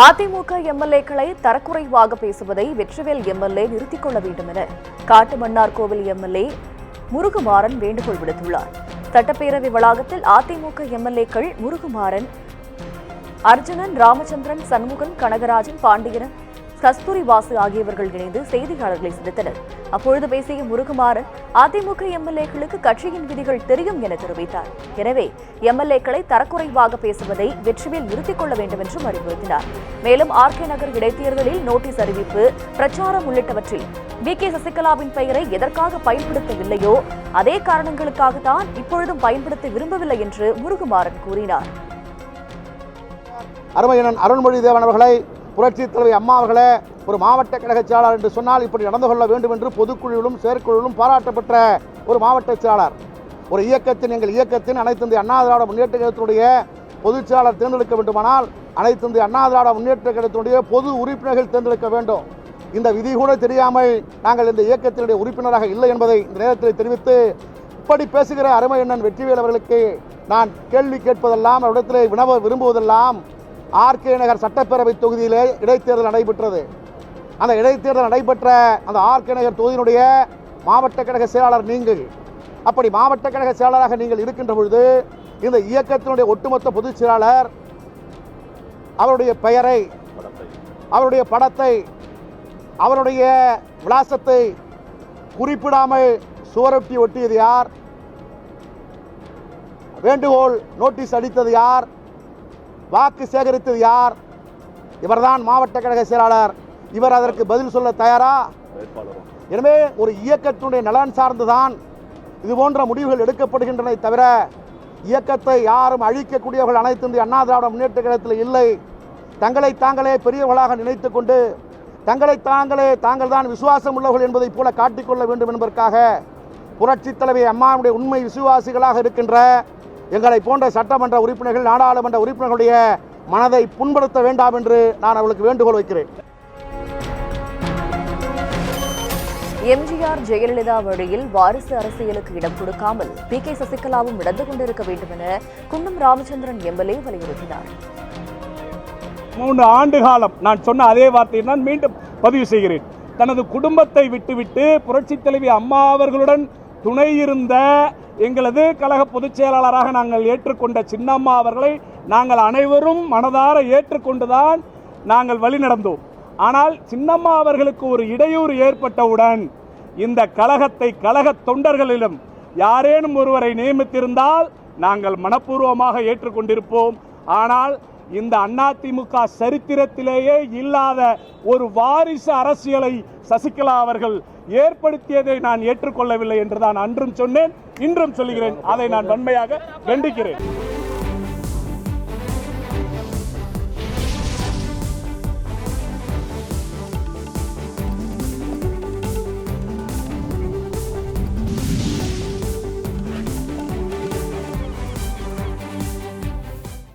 அதிமுக எம்எல்ஏக்களை தரக்குறைவாக பேசுவதை வெற்றிவேல் எம்எல்ஏ நிறுத்திக் கொள்ள வேண்டும் என காட்டுமன்னார் கோவில் எம்எல்ஏ முருகுமாறன் வேண்டுகோள் விடுத்துள்ளார். சட்டப்பேரவை வளாகத்தில் அதிமுக எம்எல்ஏக்கள் முருகுமாறன் அர்ஜுனன் ராமச்சந்திரன் சண்முகன் கனகராஜன் பாண்டியன் கஸ்தூரி வாசு ஆகியவர்கள் இணைந்து செய்தியாளர்களை சந்தித்தனர். அப்பொழுது பேசிய முருகுமாறன் அதிமுக எம்எல்ஏக்களுக்கு கட்சியின் விதிகள் தெரியும் என தெரிவித்தார். எனவே எம்எல்ஏக்களை தரக்குறைவாக பேசுவதை வெற்றிவேல் நிறுத்திக் கொள்ள வேண்டும் என்றும் அறிவுறுத்தினார். மேலும் ஆர் கே நகர் இடைத்தேர்தலில் நோட்டீஸ் அறிவிப்பு பிரச்சாரம் உள்ளிட்டவற்றில் வி. கே. சசிகலாவின் பெயரை எதற்காக பயன்படுத்தவில்லையோ அதே காரணங்களுக்காகத்தான் இப்பொழுதும் பயன்படுத்த விரும்பவில்லை என்று முருகுமாறன் கூறினார். அருமையனன் அருள்மொழி தேவன் அவர்களை புரட்சி தலைவர் அம்மா அவர்களே ஒரு மாவட்ட கழக செயலாளர் என்று சொன்னால் இப்படி நடந்து கொள்ள வேண்டும் என்று பொதுக்குழுவிலும் செயற்குழுவிலும் பாராட்டப்பட்ட ஒரு மாவட்ட செயலாளர். ஒரு இயக்கத்தின் எங்கள் இயக்கத்தின் அனைத்து இந்திய அண்ணா திராவிட முன்னேற்ற கழகத்தினுடைய பொதுச் செயலாளர் தேர்ந்தெடுக்க வேண்டுமானால் அனைத்து இந்திய அண்ணா திராவிட முன்னேற்ற கழகத்தினுடைய பொது உறுப்பினர்கள் தேர்ந்தெடுக்க வேண்டும். இந்த விதி கூட தெரியாமல் நாங்கள் இந்த இயக்கத்தினுடைய உறுப்பினராக இல்லை என்பதை இந்த நேரத்தில் தெரிவித்து இப்படி பேசுகிற அருமை அண்ணன் வெற்றிவேல் அவர்களுக்கு நான் கேள்வி கேட்பதெல்லாம் அவரிடத்தில் வினவ விரும்புவதெல்லாம் ஆர்கே நகர் சட்டப்பேரவை தொகுதியிலே இடைத்தேர்தல் நடைபெற்றது. அந்த இடைத்தேர்தல் நடைபெற்ற அந்த ஆர்கே நகர் தொகுதியினுடைய மாவட்ட கழக செயலாளர் நீங்கள் அப்படி மாவட்ட கழக செயலாளராக நீங்கள் இருக்கின்ற பொழுது இந்த இயக்கத்தினுடைய ஒட்டுமொத்த பொதுச் செயலாளர் அவருடைய பெயரை அவருடைய படத்தை அவருடைய விலாசத்தை குறிப்பிடாமல் சுவரொட்டி ஒட்டியது யார்? வேண்டுகோள் நோட்டீஸ் அளித்தது யார்? வாக்கு சேகரித்தது யார்? இவர்தான் மாவட்ட கழக செயலாளர். இவர் அதற்கு பதில் சொல்ல தயாரா? எனவே ஒரு இயக்கத்தினுடைய நலன் சார்ந்துதான் இது போன்ற முடிவுகள் எடுக்கப்படுகின்றன தவிர இயக்கத்தை யாரும் அழிக்கக்கூடியவர்கள் அனைத்து இந்திய அண்ணா திராவிட முன்னேற்ற கழகத்தில் இல்லை. தங்களை தாங்களே பெரியவர்களாக நினைத்து கொண்டு தங்களை தாங்களே தாங்கள் தான் விசுவாசம் உள்ளவர்கள் என்பதைப் போல காட்டிக்கொள்ள வேண்டும் என்பதற்காக புரட்சித் தலைவி அம்மாவுடைய உண்மை விசுவாசிகளாக இருக்கின்ற எங்களை போன்ற சட்டமன்ற உறுப்பினர்கள் நாடாளுமன்ற உறுப்பினர்களுடைய மனதை புண்படுத்த வேண்டாம் என்று நான் அவளுக்கு வேண்டுகோள் வைக்கிறேன். எம்ஜிஆர் ஜெயலலிதா வழியில் வாரிசு அரசியலுக்கு இடம் கொடுக்காமல் பி கே சசிகலாவும் நடந்து கொண்டிருக்க வேண்டும் என குன்னம் ராமச்சந்திரன் எம்எல்ஏ வலியுறுத்தினார். மூன்று ஆண்டு காலம் நான் சொன்ன அதே வார்த்தையை நான் மீண்டும் பதிவு செய்கிறேன். தனது குடும்பத்தை விட்டுவிட்டு புரட்சித் தலைவி அம்மா அவர்களுடன் துணை இருந்த எங்களது கழக பொதுச் செயலாளராக நாங்கள் ஏற்றுக்கொண்ட சின்னம்மா அவர்களை நாங்கள் அனைவரும் மனதார ஏற்றுக்கொண்டுதான் நாங்கள் வழி நடந்தோம். ஆனால் சின்னம்மா அவர்களுக்கு ஒரு இடையூறு ஏற்பட்டவுடன் இந்த கழகத்தை கழக தொண்டர்களிலும் யாரேனும் ஒருவரை நியமித்திருந்தால் நாங்கள் மனப்பூர்வமாக ஏற்றுக்கொண்டிருப்போம். ஆனால் இந்த அதிமுக சரித்திரத்திலேயே இல்லாத ஒரு வாரிசு அரசியலை சசிகலா அவர்கள் ஏற்படுத்தியதை நான் ஏற்றுக்கொள்ளவில்லை என்றுதான் அன்றும் சொன்னேன் இன்றும் சொல்லுகிறேன். அதை நான் வன்மையாக கண்டிக்கிறேன்.